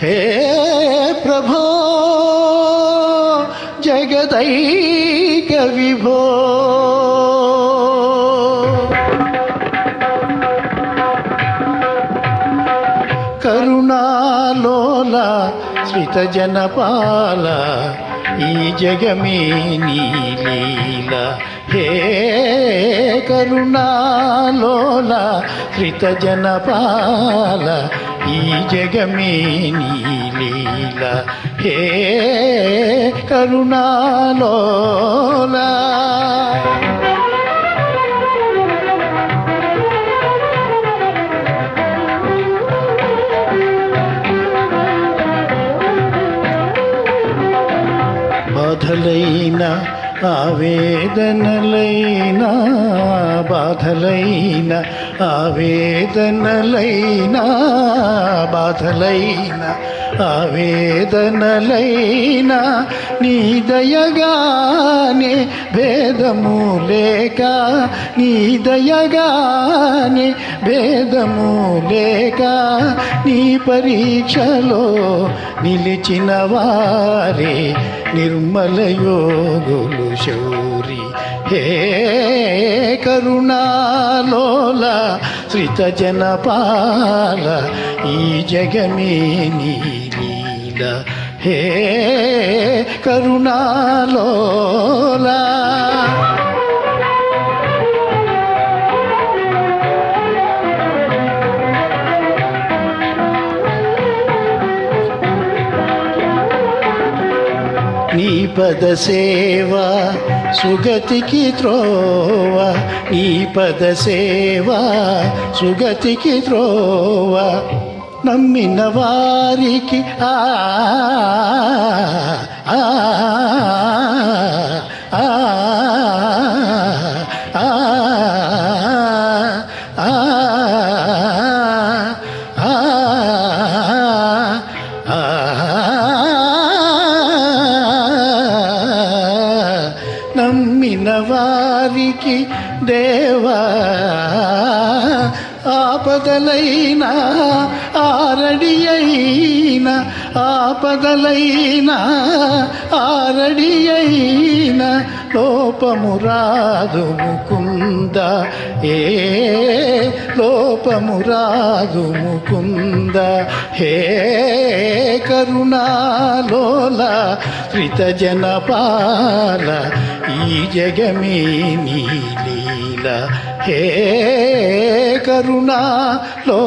హే ప్రభో జగదైక విభో కరుణాలోల స్మిత జనపాల ఈ జగమే నీలీల హే కరుణాలోల శ్రిత జనపాల ఈ జగమే నీలీల హే కరుణాలోల బాధలైన ఆవేదనలైనా బాధలైన ఆవేదనలైనా బాధలైన ఆవేదనలైన నీ దయగానే భేదము లేక నీ దయగానే భేదము లేక నీ పరీక్షలో నిలిచిన వారే నిర్మల యోగులు శౌరి. హే కరుణాలోల శ్రిత జనపాల ఈ జగమే నీలీల హే కరుణాలోలా నీ పద సేవ సుగతికి త్రోవ. నీ పద సేవ సుగతికి త్రోవ. నమ్మిన వారికి ఆ ఆ, ఆ, ఆ, వారికి దేవా ఆపదలైన ఆరడి అయిన ఆపదలైన ఆరడి అయిన లోపము రాదు ముకుంద. ఏ లోపము రాదు ముకుంద. హే కరుణాలోల శ్రిత జనపాల ఈ జగమే నీలీల హే కరుణాలో